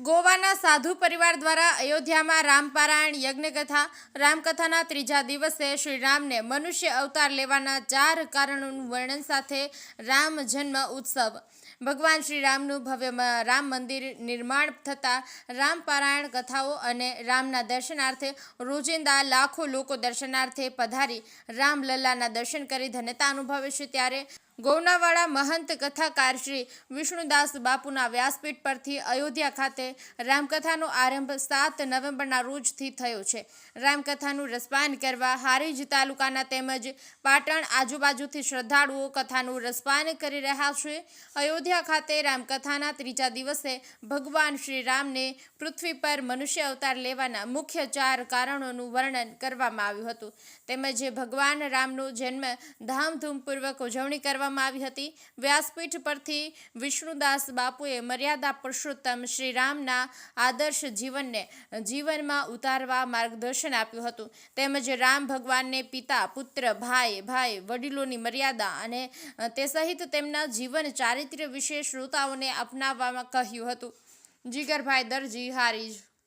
ગોવાના સાધુ પરિવાર દ્વારા અયોધ્યામાં રામપારાયણ, યજ્ઞકથા, રામકથાના ત્રીજા દિવસે શ્રી રામને મનુષ્ય અવતાર લેવાના ચાર કારણોનું વર્ણન સાથે રામ જન્મ ઉત્સવ. ભગવાન શ્રી રામનું ભવ્ય રામ મંદિર નિર્માણ થતાં રામપારાયણ કથાઓ અને રામના દર્શનાર્થે રોજિંદા લાખો લોકો દર્શનાર્થે પધારી રામલલ્લાના દર્શન કરી ધન્યતા અનુભવે છે ત્યારે ગૌનાવાડા મહંત કથાકાર શ્રી વિષ્ણુદાસ બાપુના વ્યાસપીઠ પરથી અયોધ્યા ખાતે રામકથાનો આરંભ સાત નવેમ્બરના રોજથી થયો છે. રામકથાનું રસપાન કરવા હારીજ તાલુકાના તેમજ પાટણ આજુબાજુથી શ્રદ્ધાળુઓ કથાનું રસપાન કરી રહ્યા છે. અયોધ્યા ખાતે રામકથાના ત્રીજા દિવસે ભગવાન શ્રી રામને પૃથ્વી પર મનુષ્ય અવતાર લેવાના મુખ્ય ચાર કારણોનું વર્ણન કરવામાં આવ્યું હતું. તેમજ ભગવાન રામનો જન્મ ધામધૂમપૂર્વક ઉજવણી કરવામાં આવી હતી. વ્યાસપીઠ પરથી વિષ્ણુદાસ બાપુએ મર્યાદા પુરુષોત્તમ શ્રી રામના આદર્શ જીવનને જીવનમાં ઉતારવા માર્ગદર્શન આપ્યું હતું. તેમજ રામ ભગવાનને પિતા, પુત્ર, ભાઈ ભાઈ, વડીલોની મર્યાદા અને તે સહિત તેમના જીવન ચારિત્ર્ય વિશે શ્રોતાઓને અપનાવવામાં કહ્યું હતું. જીગરભાઈ દરજી, હારીજ